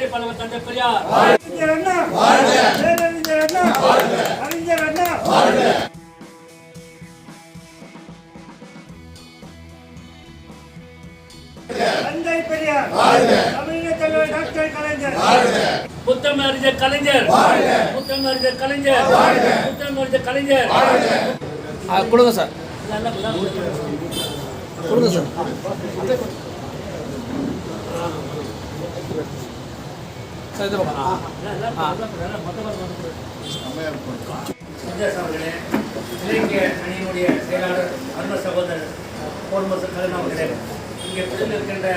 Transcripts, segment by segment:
பகுத்தறி பலவர் தந்தை பெரியார் அறிஞர் அறிஞர் தந்தை பெரியார் தமிழக டாக்டர் கலைஞர். புத்தமறிஞர் கலைஞர். புத்தமறிஞர் கலைஞர். புத்தமறிஞர் கலைஞர் ஆ, கொடுங்க சார். கொடுங்க. சார் சார் இது பக்கம். ஆ. சுந்தரேசன் அவர்களே இலக்கிய அணியினுடைய செயலாளர் அன்ப சகோதரர் கருணா அவர்களே இங்கே இருக்கின்ற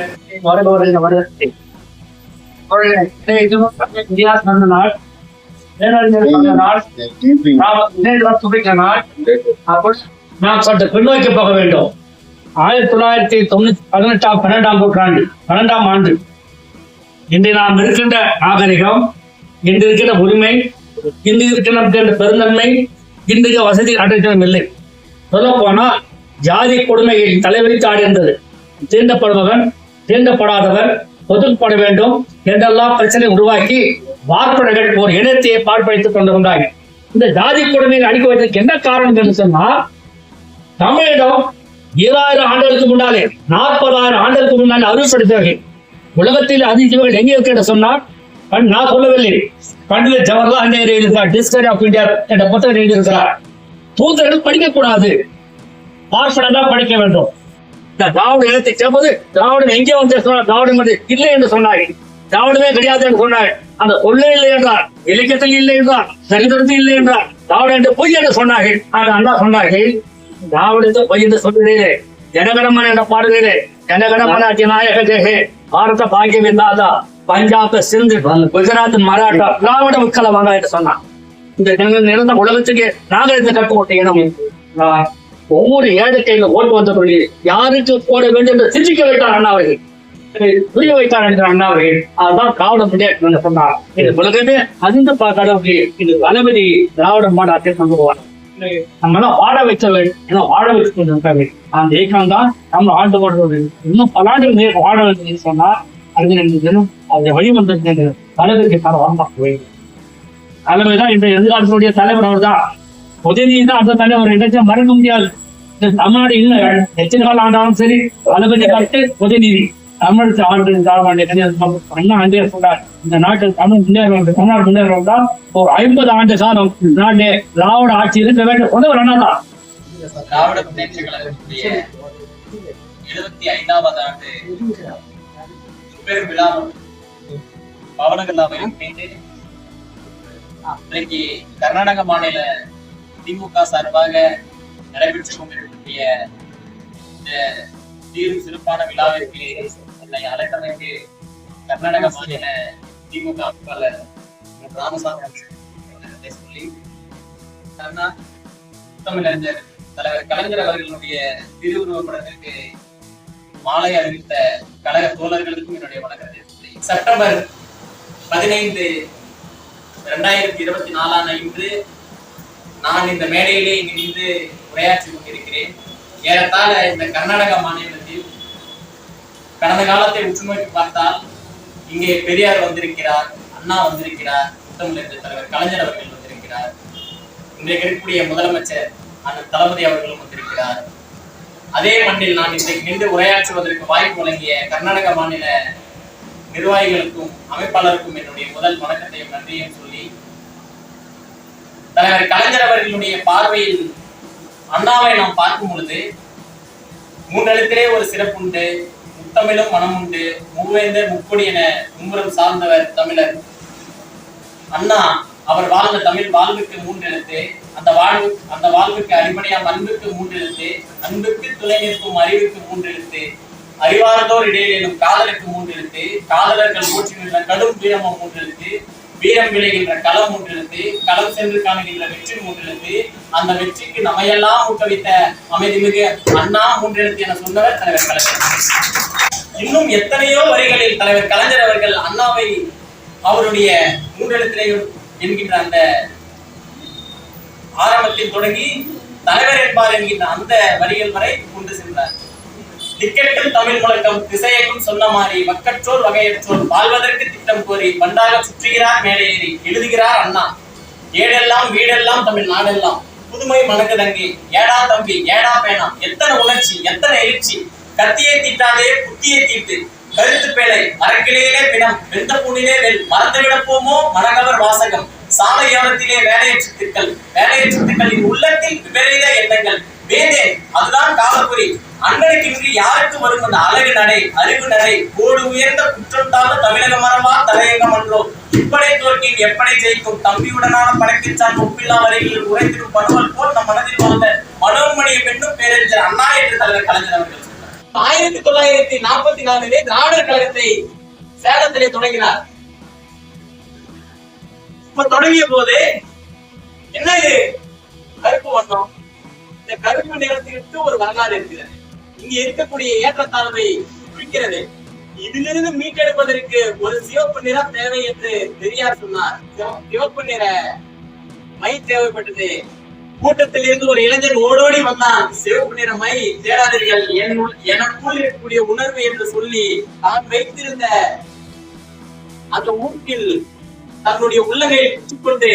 நாம் சற்று பின்னோக்கி போக வேண்டும் ஆயிரத்தி தொள்ளாயிரத்தி தொண்ணூத்தி பதினெட்டாம் பன்னெண்டாம் நூற்றாண்டு பன்னெண்டாம் ஆண்டு இன்று நாம் இருக்கின்ற நாகரிகம் இன்று இருக்கின்ற உரிமை இன்று இருக்கின்ற பெருந்தன்மை இன்றைய வசதி அடைத்தலும் இல்லை. சொல்லப்போனால் ஜாதி கொடுமையில் தலைவரித்து ஆடியிருந்தது தீண்டப்படுபவன் தீண்டப்படாதவர் ஒதுக்கப்பட வேண்டும் என்றெல்லாம் பிரச்சனை உருவாக்கி வார்ப்புடைகள் ஒரு இனத்தையே பார்ப்பழித்துக் கொண்டிருந்தார்கள். இந்த ஜாதி கொடுமையை அடிக்க வைத்ததுக்கு என்ன காரணம் என்று சொன்னால் தமிழிடம் ஈராயிரம் ஆண்டுகளுக்கு முன்னாலே நாற்பதாயிரம் ஆண்டுகளுக்கு முன்னாலே அறிவுப்படுத்துவார்கள் உலகத்தில் அதிஜீவர்கள் எங்கே இருக்கு என்று சொன்னால் பண்- நான் சொல்லவில்லை. பண்டித ஜவஹர்லால் நேரு எழுதியிருக்கார் டிஸ்கவரி ஆஃப் இந்தியா என்ற புத்தகம் எழுதியிருக்கிறார். தூதர்கள் படிக்கக்கூடாது. பார்ப்பனம் தான் படிக்க வேண்டும். இந்த திராவிட இனத்தை சேர்ப்பது திராவிடம் எங்கே வந்து சொன்னார் திராவிடம் வந்து இல்லை என்று சொன்னார்கள் திராவிடமே கிடையாது என்று சொன்னார்கள் அந்த சொல்லே இல்லை என்றார் இலக்கியத்தில் இல்லை என்றார் சரித்திரத்தில் இல்லை என்றார் திராவிடம் என்று பொய் என்று சொன்னார்கள். ஆனால் அண்ணா சொன்னார்கள் திராவிடத்தை பொய் என்று சொல்கிறீரே ஜனகரமன் என்ற பாடுகிறே ஜனகரமன் அதிநாயக ஜெகே. பாரத பாக்கியமில்லாதா பஞ்சாப் சிந்து குஜராத் மராட்டா திராவிட மக்களை வாங்க என்று சொன்னான் இந்த நிறந்த உலகத்துக்கு நாகரிகத்தை கட்டுக்கொண்ட இனம் ஒவ்வொரு ஏழைக்கையில ஓட்டு வந்த சொல்லி யாருக்கு போட வேண்டும் என்று சிந்திக்க வைத்தார் அண்ணா அவர்கள். புரிய வைத்தார் என்ற அண்ணா அவர்கள். அதுதான் திராவிட முன்னேற்றம் சொன்னார். இது உலகமே அந்த கடவுள் இது தளபதி திராவிட மாநாட்டை கொண்டு போவார் வாழ வைத்தவர்கள் ஏன்னா வாழ வைத்துக் கொண்டிருக்காங்க அந்த இயக்கம் தான் நம்ம ஆண்டு வாழ்வது இன்னும் பல ஆண்டுகள் வாழ வேண்டும் சொன்னா அது தினம் அதை வழிவந்திருக்கின்ற தலைவருக்கு தர வரமாட்டேன் தலைமை தான் இந்த எதிர்காலத்தினுடைய தலைவர் அவர் தான் உதயநிதி தான் அந்த தலைவர். இணைச்சா மறக்க முடியாது. தமிழ்நாடு இன்னும் எத்தனை காலம் ஆண்டாலும் சரி தளபதி காட்டு உதயநிதி. தமிழ் ஆண்டு தாழ்வாண்டு அண்ணா அண்டே சொல்றார் இந்த நாட்டில் தமிழ் முன்னேற தமிழ்நாடு முன்னேற ஒரு ஐம்பது ஆண்டு காலம் இந்த திராவிட ஆட்சி இருக்க வேண்டும். சொன்னவர் அண்ணா தான் திராவிட முன்னேற்ற கழகத்தினுடைய எழுபத்தி ஐந்தாவது ஆண்டு பெரும் விழா பவனகல்லாவை முன்னிட்டு இன்றைக்கு கர்நாடக மாநில திமுக சார்பாக நடைபெற்றுக் கொண்டிருக்கக்கூடிய இந்த சீரும் சிறப்பான விழாவிற்கு என்னை அழைத்தமைக்கு கர்நாடக மாநில திமுக அமைப்பாளர் ராமசாமி அவர்களை சொல்லி அண்ணா தமிழறிஞர் தலைவர் கலைஞர் அவர்களுடைய திருவுருவப் படத்திற்கு மாலை அறிவித்த கழக தோழர்களுக்கும் என்னுடைய வணக்கத்தை செப்டம்பர் பதினைந்து இரண்டாயிரத்தி இருபத்தி நாலாம் இன்று நான் இந்த மேடையிலே நின்று உரையாற்றி கொண்டிருக்கிறேன். ஏறத்தாழ இந்த கர்நாடக மாநிலத்தில் கடந்த காலத்தை உற்று நோக்கி பார்த்தால் இங்கே பெரியார் வந்திருக்கிறார் அண்ணா வந்திருக்கிறார் முத்தமிழர் தலைவர் கலைஞர் அவர்கள் வந்திருக்கிறார். இன்றைக்கு இருக்கக்கூடிய முதலமைச்சர் அண்ணன் தளபதி அவர்களும் வந்திருக்கிறார். அதே மண்ணில் நான் இன்றைக்கு நின்று உரையாற்றுவதற்கு வாய்ப்பு வழங்கிய கர்நாடக மாநில நிர்வாகிகளுக்கும் அமைப்பாளருக்கும் என்னுடைய முதல் வணக்கத்தையும் நன்றியும் சொல்லி தலைவர் கலைஞர் அவர்களுடைய பார்வையில் அண்ணாவை நாம் பார்க்கும் பொழுது மூன்றெழுத்திலே ஒரு சிறப்புண்டு முத்தமிழும் மனம் உண்டு. மூவேந்தர் முக்கொடி என மும்முரம் சார்ந்தவர் தமிழர். அண்ணா அவர் வாழ்ந்த தமிழ் வாழ்வுக்கு மூன்று எழுத்து அந்த வாழ்வு அந்த வாழ்வுக்கு அடிப்படையாக அன்புக்கு மூன்று எழுத்து அன்புக்கு துணை நிற்கும் அறிவுக்கு மூன்று எழுத்து அறிவார்ந்தோர் இடையில் எனும் காதலுக்கு மூன்று எழுத்து காதலர்கள் போற்றுகின்ற கடும் வீரமம் மூன்று எழுத்து வீரம் விளைகின்ற களம் ஒன்றிருந்து களம் சென்று காணுகின்ற வெற்றி ஒன்றிருந்து அந்த வெற்றிக்கு நம்மையெல்லாம் ஊக்குவித்த அமைதிமிகு அண்ணா மூன்று என சொன்னவர் தலைவர் கலைஞர். இன்னும் எத்தனையோ வரிகளில் தலைவர் கலைஞர் அவர்கள் அண்ணாவை அவருடைய மூன்றெழுத்திலையும் என்கின்ற அந்த ஆரம்பத்தில் தொடங்கி தலைவர் என்பார் என்கின்ற அந்த வரிகள் வரை கொண்டு சென்றார். திக்கெட்டும் தமிழ் முழக்கம் திசையக்கும் சொன்ன மாதிரி மக்கற்றோர் வகையற்றோர் வாழ்வதற்கு திட்டம் கோரி பண்டாக சுற்றுகிறார் மேடையேறி ஏறி எழுதுகிறார் அண்ணா. ஏடெல்லாம் வீடெல்லாம் தமிழ் நாடெல்லாம் புதுமை மணக்குதங்கி ஏடா தம்பி ஏடா பேனா எத்தனை உணர்ச்சி எத்தனை எழுச்சி. கத்தியை தீட்டாதே புத்தியை தீட்டு கருத்து பேழை மரக்கிளையிலே பிணம் வெந்த பூனிலே வெல் மறந்துவிட போமோ மனகவர் வாசகம். சாலையோரத்திலே வேலையற்ற திட்டல் வேலையற்ற திட்களின் உள்ளத்தில் விபரீத எண்ணங்கள் வேதே அதுதான் காலக்குறி அண்ணனுக்கின்றி யாருக்கு வரும் அந்த அழகு நடை அறிவு நடை கோடு உயர்ந்த குற்றம் தாழ்ந்த தமிழக மரமா தலையங்கம் அன்றோ இப்படை தோற்கின் எப்படை ஜெயிக்கும்? தம்பியுடனான படைக்கிச்சான் ஒப்பில்லா வரையில் உரைத்திடும் பணுவல் போல் நம் மனதில் வாழ்ந்த மனோன்மணிய பெண்ணும் பேரறிஞர் அண்ணா என்று தலைவர் கலைஞர் அவர்கள் ஆயிரத்தி தொள்ளாயிரத்தி நாற்பத்தி நாலிலே திராவிடர் கழகத்தை சேலத்திலே தொடங்கினார். இப்ப தொடங்கிய போது என்ன இது? கருப்பு வண்ணம். இந்த கருப்பு நிறத்திற்கு ஒரு வரலாறு இருக்கிறது. இங்க இருக்கக்கூடிய ஏற்றத்தாழ்வை குறிக்கிறது. இதிலிருந்து மீட்டெடுப்பதற்கு ஒரு சிவப்பு நிறம் தேவை என்று பெரியார் சொன்னார். சிவப்பு நிற மை தேவைப்பட்டது. கூட்டத்தில் இருந்து ஒரு இளைஞர் ஓடோடி வந்தான். சிவப்பு நிற மை தேடாதீர்கள். எனக்குள் இருக்கக்கூடிய உணர்வு என்று சொல்லி தான் வைத்திருந்த அந்த ஊட்டில் தன்னுடைய உள்ளகையை கொண்டு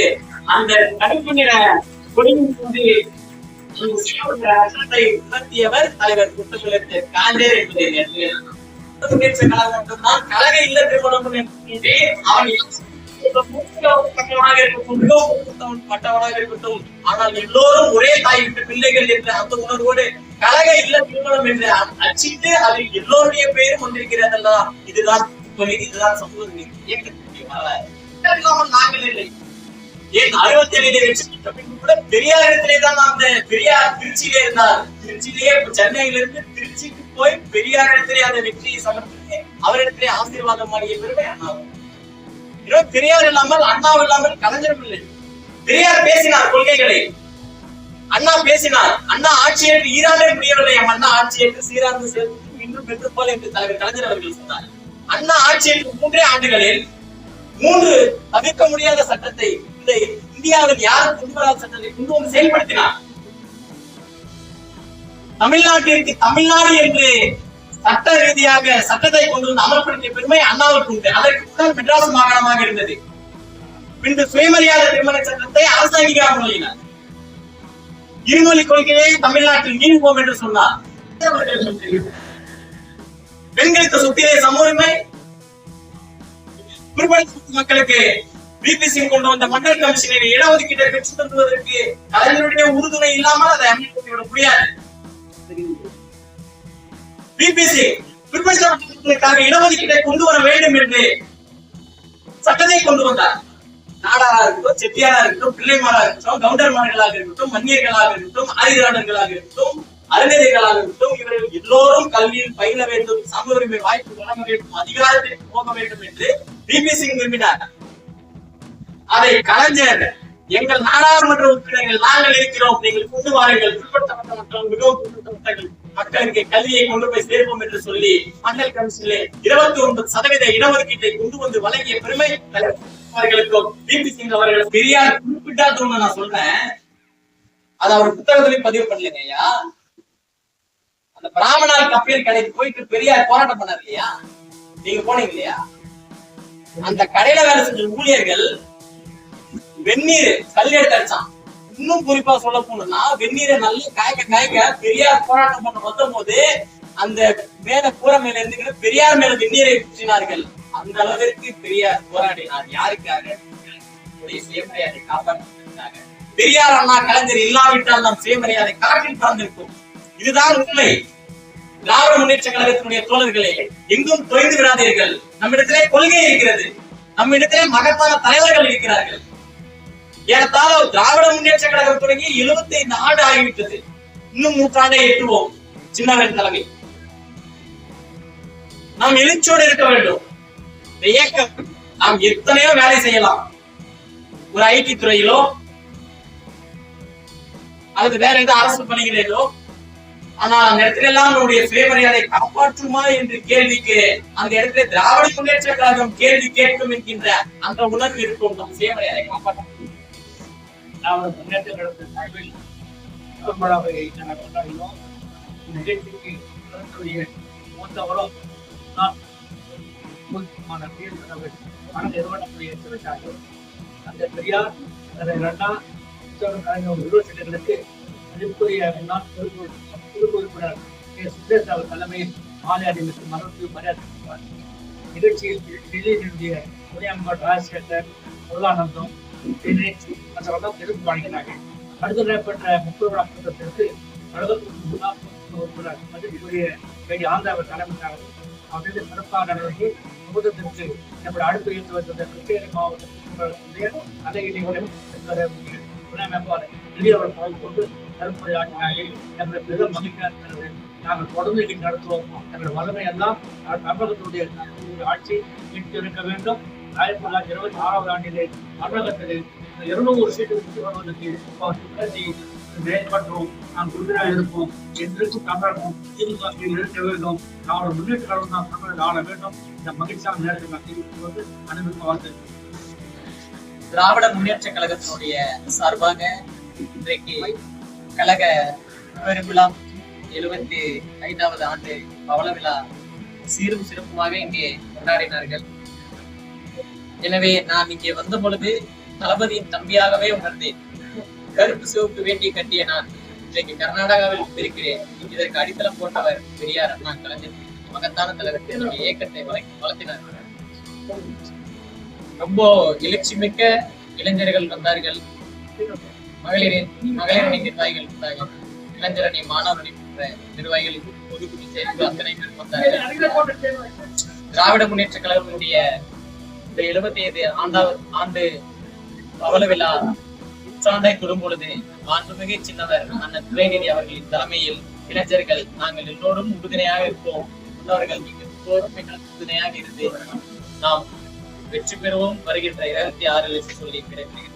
அந்த கருப்பு நிற கொடியின் மீது அந்த உணர்த்தியவர் தலைவர் குற்றமிழந்த காந்தேர் என்பதை நேற்று கழக இல்ல திருமணம் என்று அவன் பட்டவனாக இருக்கட்டும் மிகவும் பட்டவனாக இருக்கட்டும் ஆனால் எல்லோரும் ஒரே தாய் விட்டு பிள்ளைகள் என்ற அந்த உணர்வோடு கழக இல்ல திருமணம் என்று அச்சிட்டு அதில் எல்லோருடைய பெயரும் வந்திருக்கிறதல்லா இதுதான் இதுதான் சமூக நீதி. இயக்கத்தினுடைய வரலாறு. நாங்கள் இல்லை ஏன் அறுபத்தி ஏழு வெற்றி கூட பெரியார் இடத்திலே தான் அந்த பெரியார் திருச்சியிலே இருந்தார். திருச்சியிலேயே சென்னையில இருந்து திருச்சிக்கு போய் பெரியார் இடத்திலே அந்த வெற்றியை சமர்ப்பித்து அவரிடத்திலே ஆசீர்வாதம் வாங்கிய பெருமை அண்ணா இன்னும் பெரியார் இல்லாமல் அண்ணாவும் இல்லாமல் கலைஞரும் இல்லை. பெரியார் பேசினார் கொள்கைகளை. அண்ணா பேசினார். அண்ணா ஆட்சியேற்று ஈரானே முடியவில்லை எம் அண்ணா ஆட்சியேற்று சீரார்ந்து சேர்த்து இன்னும் பெற்று போல என்று தலைவர் கலைஞர் அவர்கள் சொன்னார். அண்ணா ஆட்சியேற்று மூன்றே ஆண்டுகளில் மூன்று தவிர்க்க முடியாத சட்டத்தை இந்த இந்தியாவில் யாரும் கொண்டு வராத சட்டத்தை கொண்டு வந்து செயல்படுத்தினார்? தமிழ்நாட்டிற்கு தமிழ்நாடு என்று சட்ட ரீதியாக சட்டத்தை கொண்டு வந்து அமல்படுத்திய பெருமை அண்ணாவுக்கு உண்டு. அதற்கு முன்னால் மெட்ராஸ் மாகாணமாக இருந்தது. பின்பு சுயமரியாதை திருமண சட்டத்தை அரசு அங்கீகாரம் வழங்கினார் இருமொழி கொள்கையை தமிழ்நாட்டில் நீங்குவோம் என்று சொன்னார். பெண்களுக்கு சுத்திய சமூகமே பிற்படுத்த மக்களுக்கு பிபிசி கொண்டு வந்த மக்கள் கமிஷனின் இடஒதுக்கீட்டை பெற்று தந்துவதற்கு கலைஞருடைய உறுதுணை இல்லாமல் அதை அமல்படுத்தி விட முடியாது பிபிசி பிற்படுத்த இடஒதுக்கீட்டை கொண்டு வர வேண்டும் என்று சட்டத்தை கொண்டு வந்தார். நாடாரா இருக்கட்டும் செட்டியாரா இருக்கட்டும் பிள்ளைமாரா இருக்கட்டும் கவுண்டர்மார்களாக இருக்கட்டும் மன்னியர்களாக இருக்கட்டும் ஆயுதாளர்களாக இருக்கட்டும் அறிஞர்களாக இருக்கட்டும் இவர்கள் எல்லோரும் கல்வியில் பயில வேண்டும் சம உரிமை வாய்ப்பு வழங்க வேண்டும் அதிகாரத்திற்கு போக வேண்டும் என்று பிபிசி விரும்பினார். அதை கலைஞர் எங்கள் நாடாளுமன்ற உறுப்பினர்கள் நாங்கள் இருக்கிறோம் நீங்கள் கொண்டு வாருங்கள். பிற்படுத்தப்பட்ட மற்றும் மிகவும் பிற்படுத்தப்பட்ட மக்களுக்கு கல்வியை கொண்டு போய் சேர்ப்போம் என்று சொல்லி மண்டல் கமிஷனிலே இருபத்தி ஒன்பது சதவீத இடஒதுக்கீட்டை கொண்டு வந்து வழங்கிய பெருமை அவர்களுக்கும் பிபி சிங் அவர்களும் பெரியார் குறிப்பிட்டாத நான் சொல்றேன். அது அவர் புத்தகத்திலையும் பதிவு பண்ணலங்க ஐயா. அந்த பிராமணால் கப்பியல் கடைக்கு போயிட்டு பெரியார் போராட்டம் பண்ணார் இல்லையா? நீங்க போனீங்க இல்லையா? அந்த கடையில வேலை செஞ்ச ஊழியர்கள் வெந்நீர் கல் எடுத்து அடிச்சான். இன்னும் குறிப்பா சொல்ல போனோம்னா வெந்நீரை நல்லா காய்க்க காய்க்க பெரியார் போராட்டம் பண்ண வந்த போது அந்த மேல கூற மேல இருந்துக்கிட்டு பெரியார் மேல வெந்நீரை ஊற்றினார்கள் அந்த அளவிற்கு பெரியார் போராடினார். யாருக்காக? சுயமரியாதை காப்பாற்றுவதற்காக பெரியார் அண்ணா கலைஞர் இல்லாவிட்டால் நாம் சுயமரியாதை காற்றில் பறந்திருக்கும். இதுதான் உண்மை. திராவிட முன்னேற்ற கழகத்தினுடைய தோழர்களே எங்கும் தொய்ந்து விடாதீர்கள். நம்மிடத்திலே கொள்கை இருக்கிறது. நம்மிடத்திலே மகத்தான தலைவர்கள் இருக்கிறார்கள். ஏறத்தாழ திராவிட முன்னேற்ற கழகம் தொடங்கி 75 ஆண்டு ஆகிவிட்டது. இன்னும் நூற்றாண்டை எட்டுவோம் சின்னவன் தலைமை. நாம் எழுச்சியோடு இருக்க வேண்டும். இந்த இயக்கம் நாம் எத்தனையோ வேலை செய்யலாம். ஒரு ஐடி துறையிலோ அல்லது வேற ஏதோ அரசு பணிகளிலோ ஆனா அந்த இடத்துல எல்லாம் நம்முடைய சுயமரியாதை காப்பாற்றுமா என்று கேள்விக்கு அந்த இடத்துல திராவிட முன்னேற்ற கழகம் கேள்வி கேட்கும் என்கின்ற அந்த உணர்வு இருக்கும் நம் சுயமரியாதை காப்பாற்ற திராவிட முன்னேற்ற கழகத்தின் சார்பில் பெரும்படாவை நாங்கள் கொண்டாடினோம் நிகழ்ச்சிக்கு வரக்கூடிய மூத்தவரும் நான் முக்கியமான தீர்ப்பு மன நிறுவனத்துடைய சிவசாயர் அந்த பெரியார் அதை இரண்டா கலைஞர் யூனிவர்சிட்டிகளுக்கு மதிப்புரிய முன்னாள் பொறுப்பு கே சுந்தர் அவர் தலைமையில் மாலை அணிவித்து மரபு மரியாதை செய்வார். நிகழ்ச்சியில் டெல்லியினுடைய துணை அமைப்பாளர் ராஜசேகர் முருகானந்தம் வழங்கினார்கள் அடுத்த முப்பது கூட்டத்திற்கு கழகத்தின் முன்னாள் உறுப்பினர் வேண்டிய அவரது நம்முடைய அடுப்பு இருந்து வந்த கிருஷ்ணகிரி மாவட்டத்தினுடைய துணை கலந்து கொண்டு தருமுறை ஆற்றினார்கள் நம்முடைய பெரும் மகிழ்ச்சியாக நாங்கள் தொடர்ந்து நடத்துவோம் எங்கள் வல்லமை எல்லாம் தமிழகத்துடைய ஆட்சி மீட்டு இருக்க வேண்டும் ஆயிரத்தி தொள்ளாயிரத்தி இருபத்தி ஆறாவது ஆண்டிலே தமிழகத்தில் இருநூறு சீட்டு வருவதற்கு நாம் உறுதியாக இருப்போம். என்றும் தமிழகம் திமுக இருக்க வேண்டும். நாங்கள் முன்னேற்ற நாம் தான் ஆள வேண்டும். இந்த மகிழ்ச்சியான நேரத்தில் நான் தெரிவித்துக் அனைவருக்கும் வாழ்த்து திராவிட முன்னேற்ற கழகத்தினுடைய சார்பாக இன்றைக்கு கழக பெருவிழா எழுபத்தி ஐந்தாவது ஆண்டு பவள விழா சீரும் சிறப்புமாக இங்கே கொண்டாடினார்கள். எனவே நான் இங்கே வந்த பொழுது தளபதியின் தம்பியாகவே உணர்ந்தேன். கருப்பு சிவப்பு வேட்டி கட்டிய நான் இன்றைக்கு கர்நாடகாவில் இருக்கிறேன். இதற்கு அடித்தளம் போட்டவர் பெரியார் அண்ணா கலைஞர். மகத்தான தலைவர் என்னுடைய இயக்கத்தை வளர்த்தினார். ரொம்ப எழுச்சி மிக்க இளைஞர்கள் வந்தார்கள். மகளிரின் மகளிரணி நிர்வாகிகள் வந்தார்கள். இளைஞரணி மாணவரணி போன்ற நிர்வாகிகள் பொதுக்குழு சேர்ந்து அத்தனை பேர் வந்தார்கள். திராவிட முன்னேற்ற கழகத்தினுடைய இந்த எழுபத்தி ஐந்து ஆண்டாவது ஆண்டு பவள விழா உற்றாண்டாய் தொடும் பொழுது மாண்புமிகு சின்னவர் அண்ணன் துரைநிதி அவர்களின் தலைமையில் இளைஞர்கள் நாங்கள் எல்லோரும் உறுதுணையாக இருப்போம். உள்ளவர்கள் நீங்கள் எல்லோரும் எங்களுக்கு உறுதுணையாக இருந்து நாம் வெற்றி பெறுவோம். வருகின்ற இருபத்தி ஆறில் சொல்லி கிடைக்கிறது